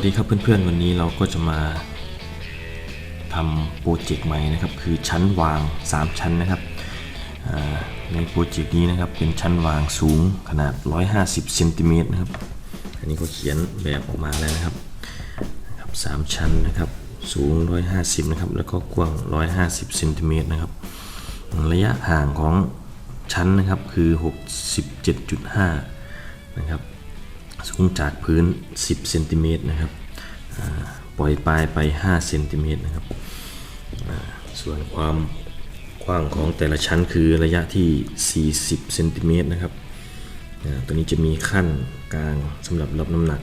วัสดีครับเพื่อนๆ วันนี้เราก็จะมาทำโปรเจกต์ใหม่นะครับ คือชั้นวาง 3 ชั้นนะครับในโปรเจกต์นี้นะครับเป็นชั้นวางสูงขนาด 150เซนติเมตรนะครับ อันนี้ก็เขียนแบบออกมาแล้วนะครับนะครับสามชั้นนะครับ สูง 150 นะครับ แล้วก็กว้าง 150เซนติเมตรนะครับ ระยะห่างของชั้นนะครับคือ 67.5 นะครับ สูงจากพื้น 10 เซนติเมตรนะครับ ปล่อยปลายไป 5 เซนติเมตรนะครับ ส่วนความกว้างของแต่ละชั้นคือระยะที่ 40 เซนติเมตรนะครับ ตัวนี้จะมีขั้นกลางสำหรับรับน้ำหนัก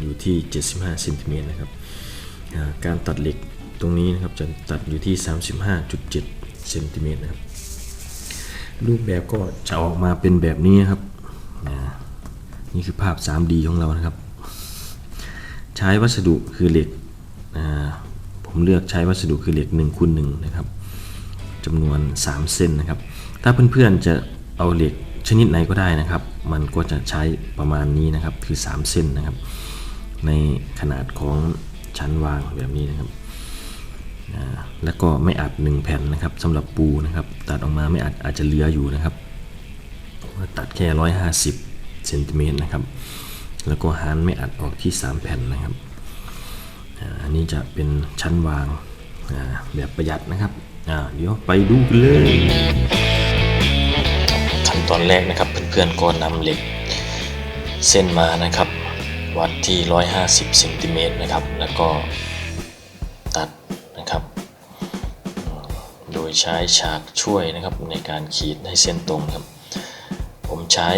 อยู่ที่ 75 เซนติเมตรนะครับ การตัดเหล็กตรงนี้นะครับจะตัดอยู่ที่ 35.7 เซนติเมตรนะครับ รูปแบบก็จะออกมาเป็นแบบนี้นะครับ นี่คือภาพ 3D ของเรานะครับ ใช้วัสดุคือเหล็กผมเลือกใช้วัสดุคือเหล็ก1คูณ1นะครับจำนวน 3 เส้นนะครับ ถ้าเพื่อนๆจะเอาเหล็กชนิดไหนก็ได้นะครับ มันก็จะใช้ประมาณนี้นะครับ คือ 3 เส้นนะครับ ในขนาดของชั้นวางแบบนี้นะครับ แล้วก็ไม่อัด 1 แผ่นนะครับสำหรับปูนะครับ ตัดออกมาไม่อัดอาจจะเหลืออยู่นะครับ ตัดแค่ 150 เซนติเมตรนะครับ แล้วก็หารไม่อัดออกที่ 3 แผ่นนะครับอันนี้จะเป็นชั้นวางแบบประหยัดนะครับเดี๋ยวไปดูกันเลยขั้นตอนแรกนะครับเพื่อนๆก็นำเหล็กเส้นมานะครับ วัดที่ 150เซนติเมตรนะครับ แล้วก็ตัดนะครับ โดยใช้ฉากช่วยนะครับในการขีดให้เส้นตรงครับ ผมใช้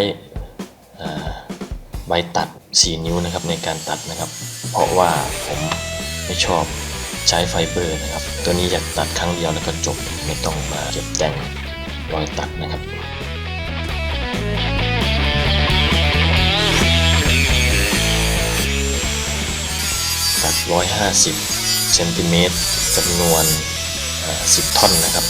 ใบตัด 4 นิ้วนะครับในการตัดนะครับ เพราะว่าผมไม่ชอบใช้ไฟเบอร์นะครับ ตัวนี้อยากตัดครั้งเดียวแล้วก็จบไม่ต้องมาเก็บแต่งรอยตัดนะครับตัด 150เซนติเมตรจำนวน 10 ท่อนนะครับ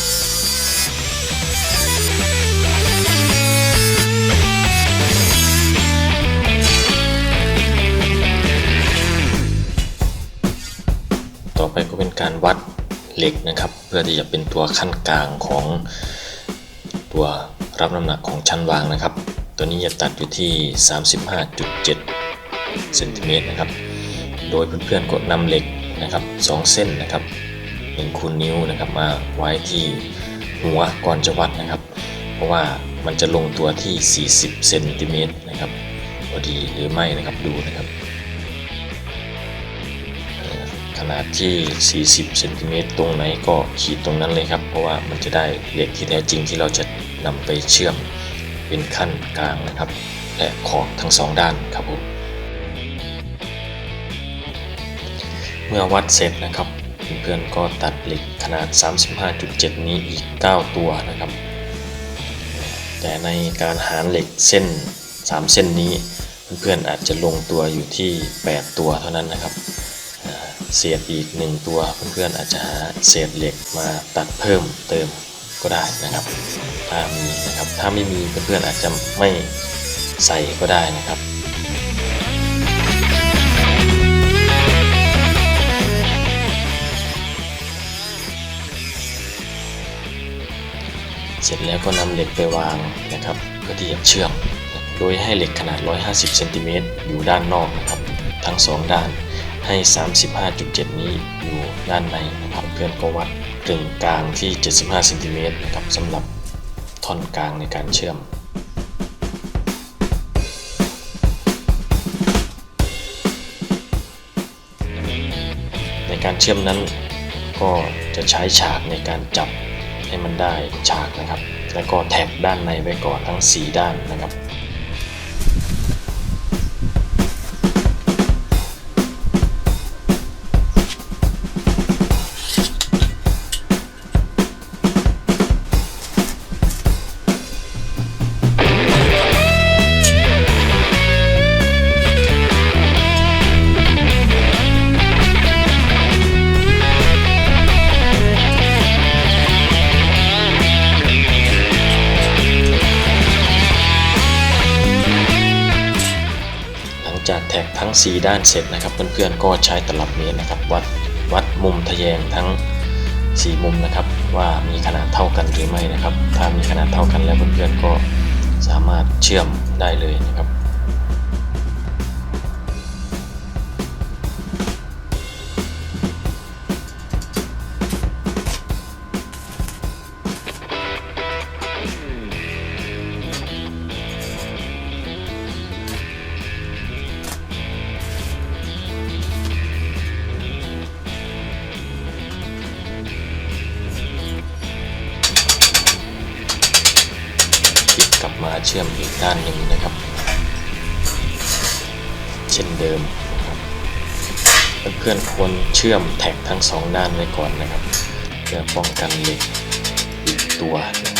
เหล็กนะครับ เพื่อที่จะเป็นตัวขั้นกลางของตัวรับน้ำหนักของชั้นวางนะครับ ตัวนี้จะตัดอยู่ที่ 35.7เซนติเมตรนะครับ โดยเพื่อนๆก็นำเหล็กนะครับ2เส้นนะครับ1คูณนิ้วนะครับมาไว้ที่หัวก่อนจะวัดนะครับ เพราะว่ามันจะลงตัวที่ 40เซนติเมตรนะครับพอดีหรือไม่นะครับดูนะครับ ขนาดที่ 40เซนติเมตรตรงไหนก็ขีดตรงนั้นเลยครับ เพราะว่ามันจะได้เหล็กที่แท้จริงที่เราจะนำไปเชื่อมเป็นขั้นกลางนะครับ และขอบทั้งสองด้านครับผมเมื่อวัดเสร็จนะครับเพื่อนๆก็ตัดเหล็กขนาด 35.7 นี้อีก 9 ตัวนะครับ แต่ในการหารเหล็กเส้น 3 เส้นนี้ เพื่อนๆอาจจะลงตัวอยู่ที่ 8 ตัวเท่านั้นนะครับ เศษอีกหนึ่งตัวเพื่อนๆอาจจะหาเศษเหล็กมาตัดเพิ่มเติมก็ได้นะครับ ถ้ามีนะครับถ้าไม่มีเพื่อนๆอาจจะไม่ใส่ก็ได้นะครับเสร็จแล้วก็นำเหล็กไปวางนะครับเพื่อที่จะเชื่อม โดยให้เหล็กขนาด 150 เซนติเมตรอยู่ด้านนอกนะครับ ทั้งสองด้าน ให้ 35.7 นี้อยู่ด้านในนะครับเพื่อนก็วัดกึ่งกลางที่ 75เซนติเมตรนะครับสำหรับท่อนกลางในการเชื่อมในการเชื่อมนั้นก็จะใช้ฉากในการจับให้มันได้ฉากนะครับ แล้วก็แท็กด้านในไว้ก่อนทั้ง 4 ด้านนะครับ แท็กทั้ง4ด้านเสร็จนะครับ เพื่อนๆก็ใช้ตลับเมตรนะครับ วัดวัดมุมทะแยงทั้ง 4 มุมนะครับ ว่ามีขนาดเท่ากันหรือไม่นะครับ ถ้ามีขนาดเท่ากันแล้วเพื่อนๆก็สามารถเชื่อมได้เลยนะครับ เชื่อมอีกด้านหนึ่งนะครับ เช่นเดิมเพื่อนๆควรเชื่อมแท็กทั้งสองด้านไว้ก่อนนะครับ เพื่อป้องกันเหล็กตัวนะ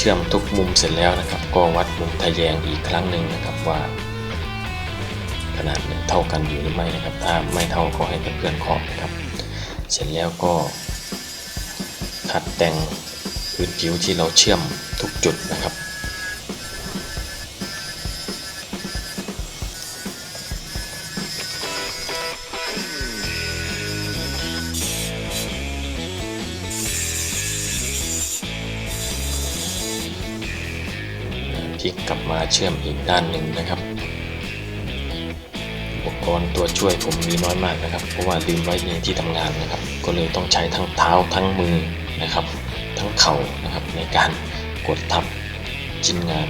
เชื่อมทุกมุมเสร็จแล้วนะครับ ก็วัดมุมทะแยงอีกครั้งหนึ่งนะครับว่าขนาดเนี่ยเท่ากันอยู่หรือไม่นะครับ ถ้าไม่เท่าก็ให้เพื่อนๆขอบนะครับ เสร็จแล้วก็ขัดแต่งพื้นผิวที่เราเชื่อมทุกจุดนะครับ ลิกกลับมาเชื่อมอีกด้านหนึ่งนะครับอุปกรณ์ตัวช่วยผมมีน้อยมากนะครับ เพราะว่าลืมไว้ในที่ทำงานนะครับ ก็เลยต้องใช้ทั้งเท้าทั้งมือนะครับ ทั้งเข่านะครับในการกดทับชิ้นงาน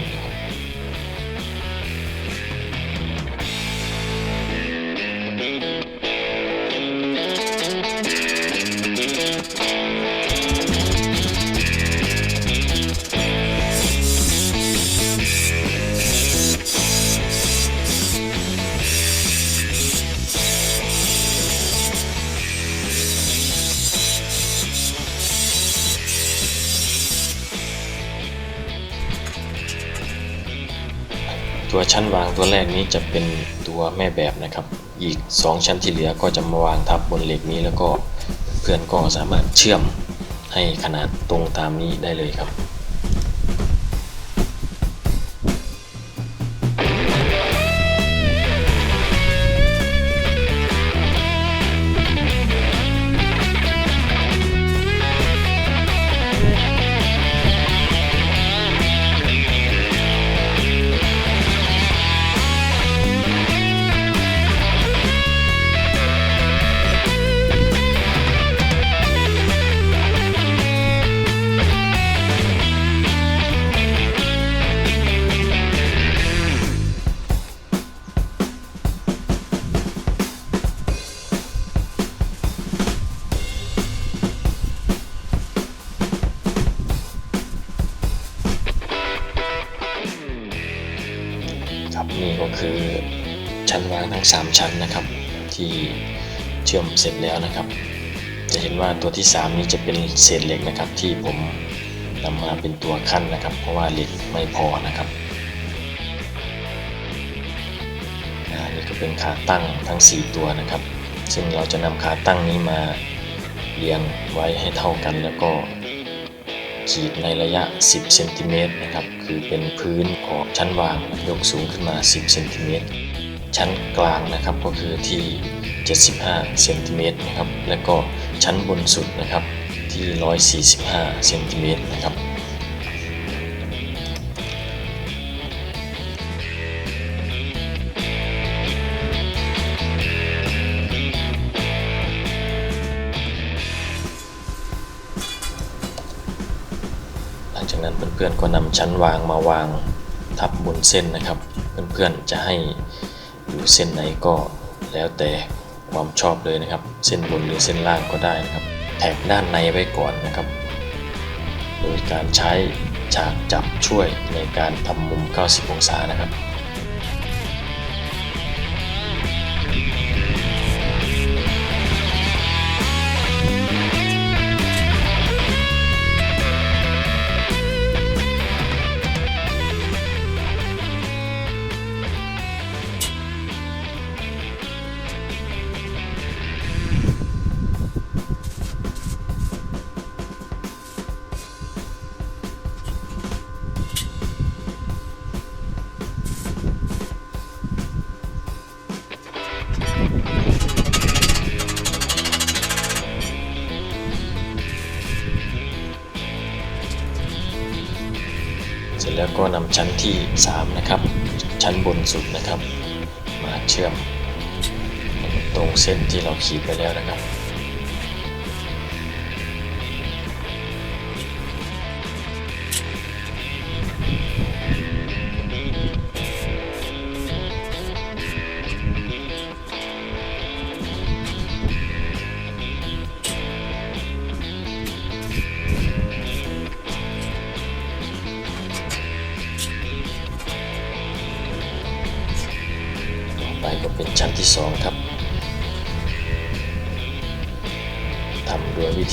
ตัวชั้นวางตัวแรกนี้จะเป็นตัวแม่แบบนะครับ อีก 2 ชั้นที่เหลือก็จะมาวางทับบนเหล็กนี้แล้วก็เพื่อนก็สามารถเชื่อมให้ขนาดตรงตามนี้ได้เลยครับครับ เชื่อมเสร็จแล้วนะครับ จะเห็นว่าตัวที่ 3 นี้จะเป็นเศษเหล็กนะครับ ที่ผมนำมาเป็นตัวขั้นนะครับ เพราะว่าเหล็กไม่พอนะครับนี่ก็เป็นขาตั้งทั้ง 4 ตัวนะครับ ซึ่งเราจะนำขาตั้งนี้มาเรียงไว้ให้เท่ากันแล้วก็ขีดในระยะ 10 เซนติเมตรนะครับ คือเป็นพื้นของชั้นวางยกสูงขึ้นมา 10 เซนติเมตร ชั้นกลางนะครับก็คือที่ 75เซนติเมตรนะครับและก็ชั้นบนสุดนะครับที่ 145เซนติเมตรนะครับจากนั้นเพื่อนๆก็นำชั้นวางมาวางทับบนเส้นนะครับ เพื่อนๆจะให้อยู่เส้นไหนก็แล้วแต่ ความชอบเลยนะครับ เส้นบนหรือเส้นล่างก็ได้นะครับ แถบด้านในไว้ก่อนนะครับ โดยการใช้ฉากจับช่วยในการทำมุม 90 องศานะครับ ครับ ชั้นบนสุดนะครับ มาเชื่อมตรงเส้นที่เราขีดไปแล้วนะครับ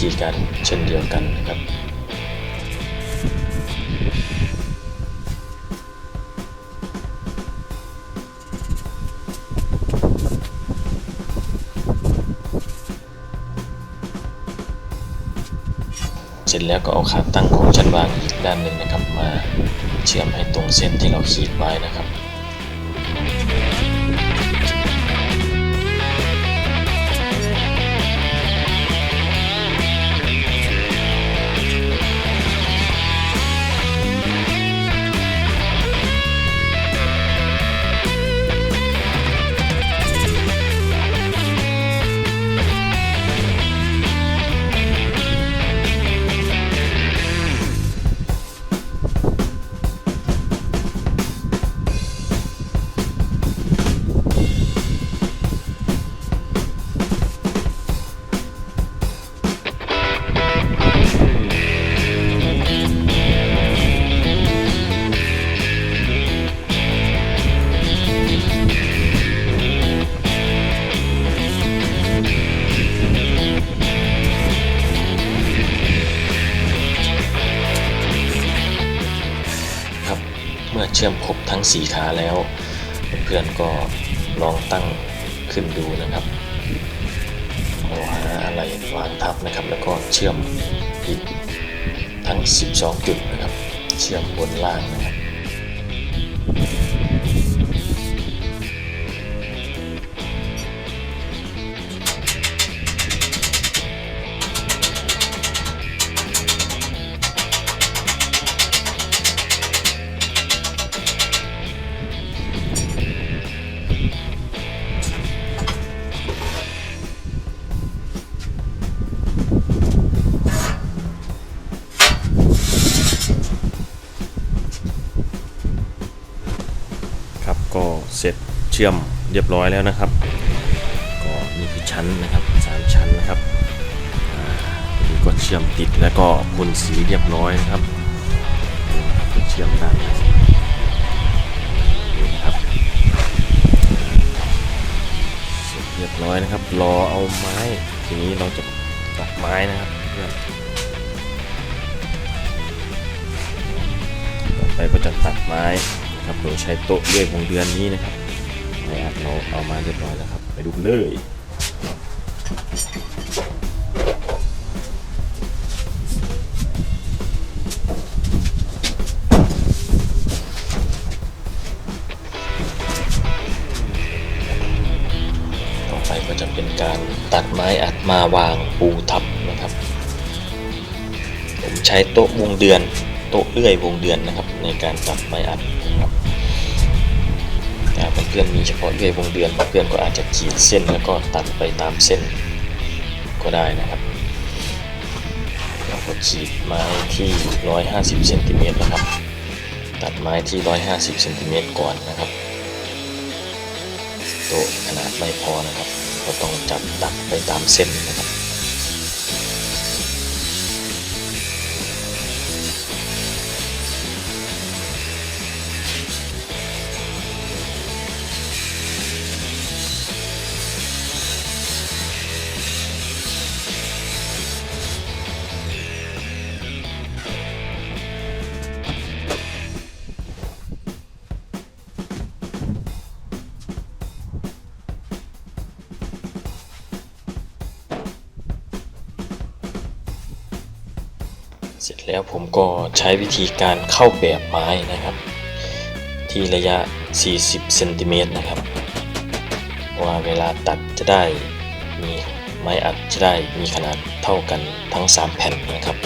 ธีการเช่นเดียวกันนะครับเสร็จแล้วก็เอาขาตั้งของชั้นวางอีกด้านหนึ่งนะครับ มาเชื่อมให้ตรงเส้นที่เราขีดไว้นะครับครับ ชื่อมครบทั้ง 4 ขาแล้ว เพื่อนๆก็ลองตั้งขึ้นดูนะครับเอาหาอะไรวางทับนะครับ แล้วก็เชื่อมอีกทั้ง 12 จุดนะครับ เชื่อมบนล่างนะครับครับ เชื่อมเรียบร้อยแล้วนะครับ ก็นี่คือชั้นนะครับสามชั้นนะครับอ่าอันนี้ก็เชื่อมติดแล้วก็พ่นสีเรียบร้อยนะครับเชื่อมด้านในะครับเรียบร้อยนะครับ รอเอาไม้ ทีนี้เราจะตัดไม้นะครับเพื่อนต่อไปก็จะตัดไม้นะครับโดยใช้โต๊ะเลื่อยวงเดือนนี้นะครับ ไม้อัดเราเอามาเรียบร้อยแล้วครับ ไปดูเลยต่อไปก็จะเป็นการตัดไม้อัดมาวางปูทับนะครับ ผมใช้โต๊ะวงเดือน โต๊ะเลื่อยวงเดือนนะครับ ในการตัดไม้อัด พื่อนมีเฉพาะเลื่อยวงเดือนเพื่อนก็อาจจะขีดเส้นแล้วก็ตัดไปตามเส้นก็ได้นะครับเราก็ขีดไม้ที่ 150เซนติเมตรนะครับ ตัดไม้ที่ 150เซนติเมตรก่อนนะครับโตขนาดไม่พอนะครับ ก็ต้องจับตัดไปตามเส้น เสร็จแล้วผมก็ใช้วิธีการเข้าแบบไม้นะครับ ที่ระยะ 40เซนติเมตรนะครับ ว่าเวลาตัดจะได้มีไม้อัดจะได้มีขนาดเท่ากันทั้ง 3 แผ่นนะครับ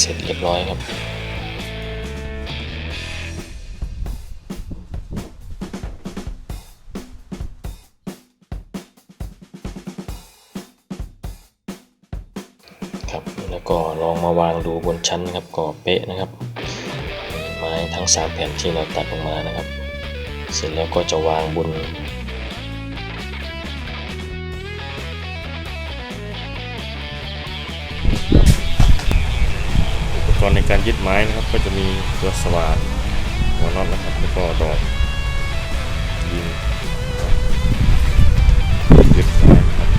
เสร็จเรียบร้อยครับครับแล้วก็ลองมาวางดูบนชั้นครับก็เป๊ะนะครับ ไม้ทั้ง 3 แผ่นที่เราตัดออกมานะครับ เสร็จแล้วก็จะวางบน รณ์ในการยึดไม้นะครับ ก็จะมีตัวสว่านหัวน็อตนะครับแล้วก็ดอกยิงยึดไม้ครับ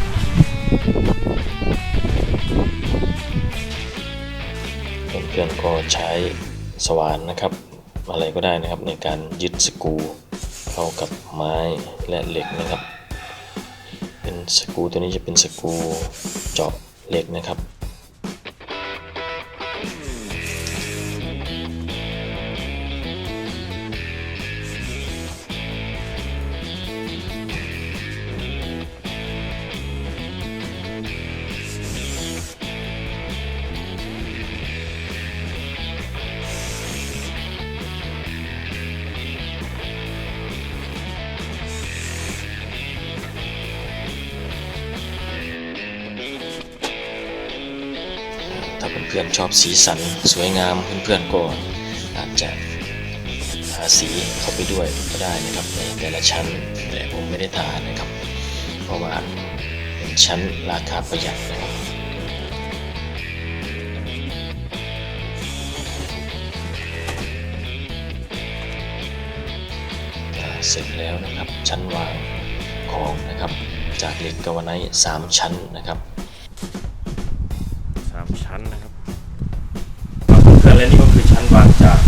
เพื่อนๆก็ใช้สว่านนะครับ อะไรก็ได้นะครับในการยึดสกรูเข้ากับไม้และเหล็กนะครับ เป็นสกรูตัวนี้จะเป็นสกรูเจาะเหล็กนะครับ ถ้าเพื่อนๆชอบสีสันสวยงามเพื่อนๆก็อาจจะทาสีเข้าไปด้วยก็ได้นะครับในแต่ละชั้นแต่ผมไม่ได้ทานะครับ เพราะว่าเป็นชั้นราคาประหยัดนะครับเสร็จแล้วนะครับชั้นวางของนะครับ จากเหล็กกาวไนท์สามชั้นนะครับ วางจาก